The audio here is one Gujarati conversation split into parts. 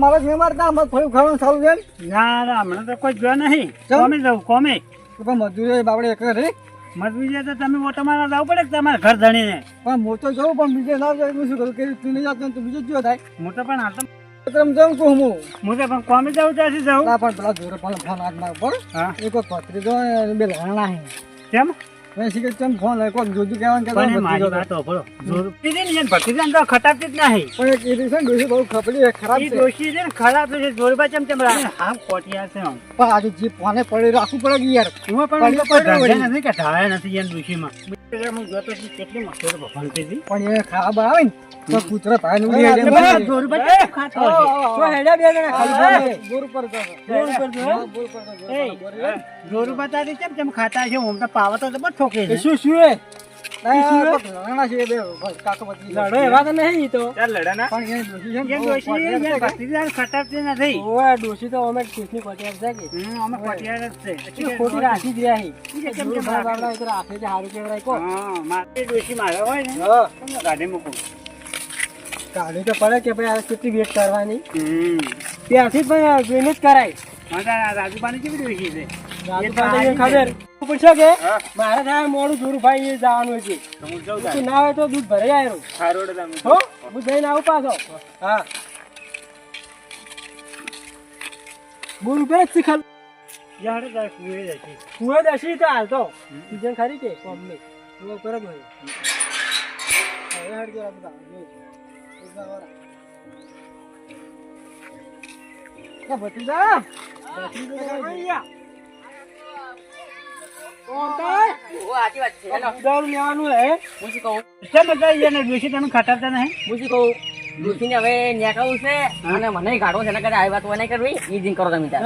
મારા જે મારતા અમારે થોડું ખાવાનું સારું છે? ના ના હમણાં તો કોઈ ગયો નહીં? કોમે જવું કોમે. તો પણ મજૂરી બાપડે એક રે મજબૂરી તો તમે મારવા જવું પડે કે તમારે ઘર ધણીને? પણ મોટો જવું પણ બીજે ના જાય શું કરું? કે તું નહીં જાતો? ને તો જ જો થાય. મોટો પણ હાલ તો તમ જમ કહું હું. હું તો પણ કોમે જાઉં ત્યાંથી જાઉં. ના પણ પેલા પણ ફોન હાથ માર હા. એક ભત્રીજો ને બે લણા હે કેમ? મેં ફોન જોજુ કહેવાનું કે મારી વાત તો જ નહીં. પણ એક બહુ ખપડી ખરાબ છે. ડોશી છે ખરાબ છે જોરબા ચમ ચમ છે આમ. પણ આજે જે ફોને પડે રાખવું પડે યાર? હું પણ પડી પડ્યો નથી કે ઢાળે નથી એમ ડોશીમાં. હું જોતો હતી કેટલી મસ્ત ભણતી હતી. પણ એ ખરાબ આવે ને તો કૂતરા ચમ ખાતો બે જણા ખાલી તો તો? તો છે હું તો પાવતો તો જબર ઠોકે શું શું એ? એવા તો. કાઢી પડે કે ભાઈ આ કેટલી વેટ કરવાની? હમ. ત્યાંથી જ પણ જોઈને જ કરાય. રાજુ પાણી કેવી ડોશી છે? ખબર. પૂછો કે મારે થાય મોડું જોરું ભાઈ જવાનું છે. તો. ના હોય તો દૂધ ભરાઈ આવ્યો. હો હું જઈને આવું પાછો. હા. ઉપર જ શીખાલ જા કુએ જશે. કુએ દસી તો હાલ તો? સીઝન ખરી કે? કોમની કુએ ઉપર જ હોય. હવે હેડ જરા બધા. દારૂ લેવાનું હે? અને મને ગાડો છે એના કરે આવી વાત નહીં કરવી. ઈ જીન કરો તમે છે.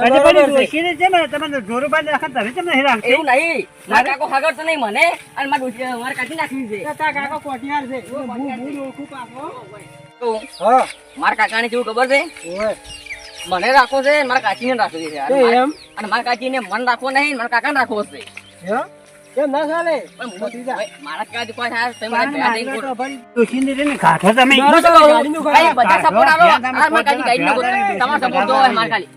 ને તમે રાખો તમે નહીં? એવું નહીં. મારા કાકો હાગર તો નહીં મને. અને મારા કાઢી નાખવી છે. તારા કાકા કોઠિયાર છે. હું હું હું ઓળખું પાછો હા. મારા કાકાને કેવું ખબર છે? ઓય. મને રાખવો છે મારા કાચીને રાખવી છે. અને મારા- એમ અને મારા કાચીને મન રાખવો નહીં મારા કાકાને રાખવો છે. કેમ ના ચાલે? મારા કોઈ ને તમે. બધા સપોર્ટ આ મારા નો તમારો સપોર્ટ મારા ખાલી.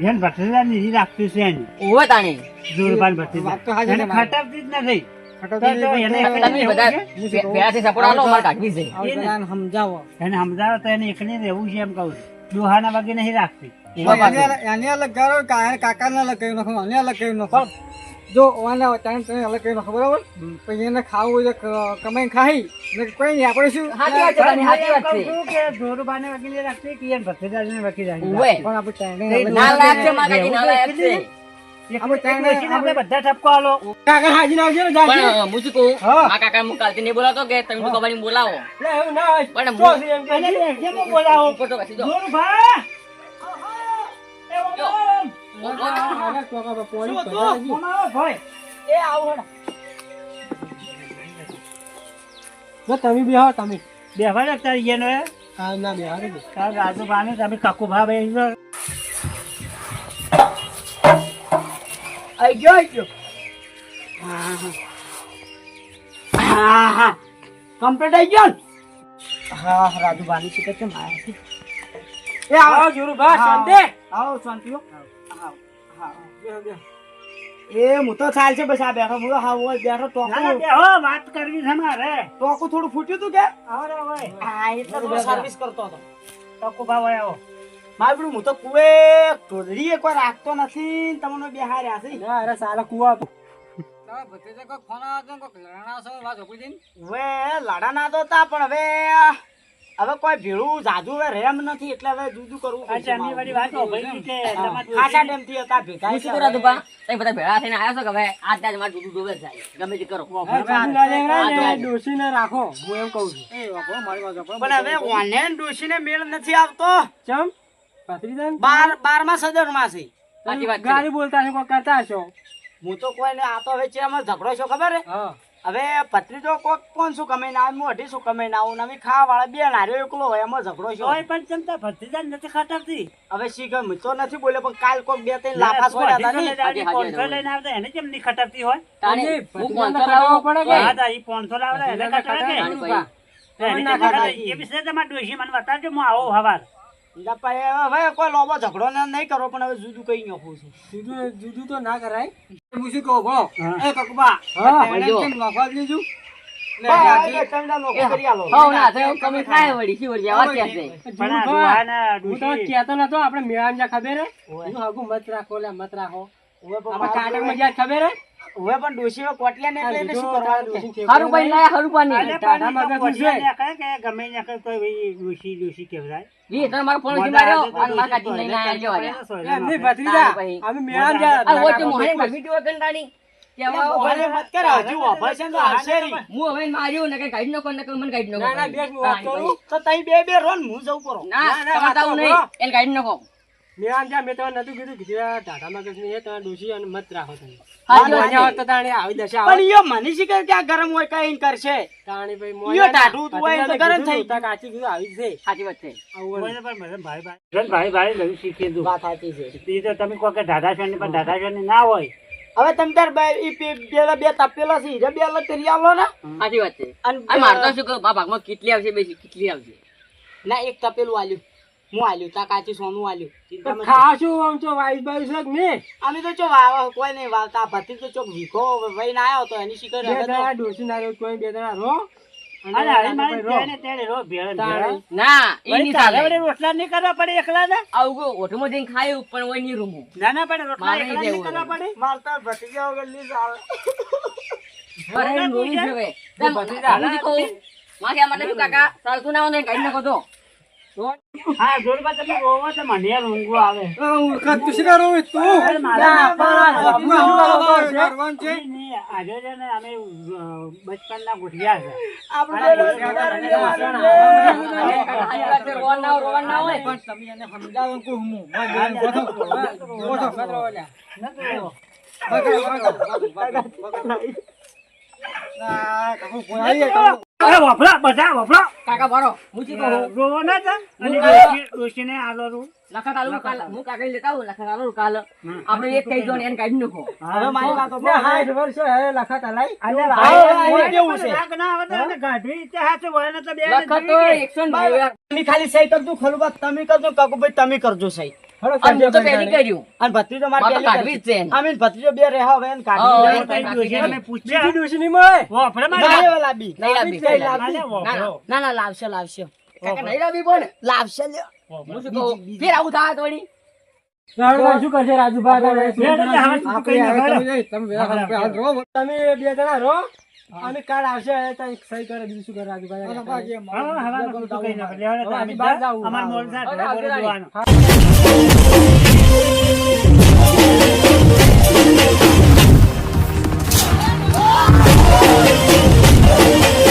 એને રાખતું છે એને. ઓવે તાણી. જોરુબાને. તો. ખટાવતી જ નથી. સમજાવો. એને સમજાવો તો એને એકલી રહેવું છે એમ કહું છું. ડોહાના વગર નહીં રાખતી એની અલગ- કરો કા- કાકાને અલગ કરી નાખો આને અલગ કરી નાખો જો ઓને ટાઈમ અલગ કરી નાખો બરાબર? પછી એને ખાવું કમાઈને ખાઈ. ને કોઈ નહીં આપણે શું? કે જોરુબાને વકીલે રાખતી કે એને ભત્રીજાને વકીલે રાખતી. પણ આપણે ટાઈમે ના કરી લાયક છે મારા કાકી ના લાયક છે. એકલી- એકલી ડોશીને આપણે બધા ઠપકો આલો. કાકા હાજી ના આવજો ને જાજી. પણ હું શું કહું હા. મારા કાકા હું કાલથી નહીં બોલાવતો કે તમે બોલાવો. પણ બોલાવો. તમે બેહો તમે બેહવા તારી એનો એ. હા ના બેહો રે. તારા રાજુભાને તમે કાકુભા બેસી જાઓ. આઈ ગયો આઈ ગયો હા હા કમ્પ્લીટ આઈ ગયો હા રાજુ બાની છે કે એ આવો જોરુ બા શાંતિ આવો શાંતિ આવો બેહો એ હું તો ચાલ છે બસ આ બેઠો. બોલો હા ઓય બેઠો ટોકું. બેહો, વાત કરવી છે મારે. ટોકું થોડું ફૂટ્યું તું કે? આવો ભાઈ. હા એટલે સર્વિસ કરતો હતો. કાકુભા ભાઈ આવો. મારે પેલું હું તો કુએ ઢોલરી કોઈ રાખતો નથી તમને બેહાર્યા છે. ના અરે સારા કુવા તો હવે લાડા ના? તો તા પણ હવે હવે કોઈ ભેળું જાજુ હવે રેમ નથી એટલે હવે જુદું કરવું વાળી વાત છે. હા. તમારે હતા ભેગા શું કરું દુપા તમે બધા ભેળા થઈને આવ્યા છો કે હવે આજ દાજ મારે જુદું ડૂબે જાય. ગમે તે કરો. ડોશીને રાખો હું એમ કહું છું. પણ હવે ઓનલાઈન ડોશીને મેળ નથી આવતો. ચમ? બાર બારમા સદરમાં છે. સાચી વાત છે. ગાડી બોલતા છે કોઈ કરતા છો હું તો કોઈને આ તો હવે ચેમાં ઝઘડો છો ખબર હે. હવે ભત્રીજો કોક પાંચસો કમાઈને આવે હું અઢીસો કમાઈને આવું? ને અમે ખાવા વાળા બે નાર્યો એકલો હોય એમાં ઝઘડો છે હોય પણ ચમતા ભત્રીજા નથી ખટાવતી હવે શી હું તો નથી બોલે પણ કાલ કોક બે ત્રણ લાફા છોડ્યા હતા ને? હાજી, લઈને આવતા એને કેમ નહીં ખટાવતી હોય? હું ભત્રીજાને પાંચસો પડે કે? હા, તા ઈ પાંચસો લાવડા એને ખટાવે કે? એ વિશે તમારે ડોશી મને બતાવજો હું આવો હવાર. હવે કોઈ લોબો ઝઘડો ને નહીં કરો પણ હવે જુદું કઈ નાખું છું. જુદું જુદું તો ના કરાય. હું શું કહું ભો એ કકબા હા, તેણે બોલજો. કેમ નોખવા જ લીધું ને હા, ત્યાંથી એટલે તમને નોકરી કરી આલો. હઉ ના થાય, કમી થાય વળી, શી વળી, આવા ક્યાં છે? પણ આ જુઠ્ઠા. ડોહાના હું તો ડોશી- કહેતો નતો આપણે ખબર હે ઓવે. હું હગું મત રાખો લે મત રાખો ખબર હે હવે પણ ડોશીઓ કોટલિયા ને એટલે એને શું જો તારા કરવાનું છે? ટેકો હારું ભાઈ નહીં. લાયા, હારું પાણી. અરે ટાઢા પણ તો છે. કહે કે ગમે ત્યાં કહે તોય ભાઈ ડોશી ડોશી કહેવાય વી તને મારો ફોન માર્યો, અને મારા કાઢી લઈને. સોયલા એમ નહીં, ભત્રીજા. તારે. અમે મેળામાં જ્યાં આ હોય તો નાના મોહાને બાપુ ભાગી દીધો કંટાળી. કે હવે એટલે મોહાને મત કર, હજુ વાપરે છે ને તો આવશે નહીં. હું હવે માર્યું ને કઈ કાઢી નાખો ને કઈ મને કાઢી નાખો ના, ના, બેસ, હું વાત તાણી કરું. તો તઈ બે બે રો ને હું જવું પડો ના ના, ના, તમારે તો આવું વાત નહીં સાંભળો. એને કાઢી નાખો મેળામાં જ્યાં મેં તમને નતું કીધું અને મત રાખો તમે હાજી, મોંજા હાજી. હોત તો તાણે આવી દશા પણ આવે. મને શીખે કે આ ગરમ હોય કઈ કરશે તાણે ભાઈ ઈયો મોંજા ના. ટાઢું હોય તો ગરમ થઈ ભત્રીજાને કાચી કીધું આવી છે સાચી વાત છે આવું પણ મને ભાઈ ભાઈ ભાઈ ભાઈ લઈ શીખી દઉં વાત સાચી છે એ તો તમે કહો કે પણ દાદા છો ના હોય હવે તમે તાર પેલા બે તપેલા છે હીરા બે અલગ કરી આલો ને સાચી વાત છે અને મારતો શું કહું ભાગમાં કેટલી આવશે કેટલી આવશે ના એક તપેલું આલ્યું હું આલ્યું તા કાચી સોનું આલ્યું ચિંતા મત. ખાશું આમ તો વાઈસ બાઈસ છે ને? અમે તો ચો વાવ કોઈ નહીં વાવતા. ભતી તો ચોક વીખો વહીને આવ્યો તો એની શિકર બે દાડા ડોશી ના રહ્યો, કોઈ બે દાડા રો રોટલા નહીં કરવા પડે એકલા ને? આવું કોઈ જઈને ખાયું પણ ઓય નહીં રૂમું ના ના પડે રોટલા મારે એકલા નહીં નહીં કરવા પડે. મારતા ભત્રીજા વગર લીસ આવે ભરાઈને રોવું છે હવે. તેમ ભત્રીજા. હું શું કહું? મારે આ માટે શું કાકા ચાલતું ના હોય કાઢી નાખો તો. હા જોરબા તમે રોવો તો મને યાર આવે. ના, ના, પણ આપણું કરવાનું છે? આજે છે ને અમે બચપનના ગોઠિયા છે. આપણે રોવાનું ના. હોય, ના હોય. પણ તમે એને સમજાવો કે હું મોં બેન ગોઠો. ગોઠો, ગોઠો, ઓલા. અરે વફલા બધા વફલા કાકા ભરો. હું શું કહું રોવો ના તા અને ડોશીને આલો રો. લખા કાલું કાલ હું કાકા લેતા હું લખા કાલું. કાલ આપણે એક કહી દો ને એને કાઢી નાખો. હવે મારી વાતો ને હાઠ વર્ષ હે લખાતા લાઈ. હા, કેવું છે? લાગ ના આવે ને ગાઢી તે ઇતિહાસ હોય ને તો બે લખા તો એકસો ને તમે ખાલી સહી કરજો ખરું વાત તમે કરજો કાકુભાઈ તમે કરજો સહી. અને તો કરજો કર્યું. અને ભત્રીજો મારે કાઢવી જ છે અમે ભત્રીજો બે રહ્યા હવે એને હા, કાઢી હવે લેવા. તો ડોશી અમે પૂછ્યા. બીજી ડોશી નહીં મળે. મારે લાબી. લાબી? ના, ના, વફલો. ના ના લાવશે લાવશે. કાકા નહીં લાવી પણ લાવશે લ્યો. હું શું કહું ફેર આવું થાય વળી. શું કરશે? રાજુભાઈ? તમે બે જણા રહો. અને કાલ આવશે ત્યાં સહી કરે બીજું શું કરવા આગળ અમાર. મોલ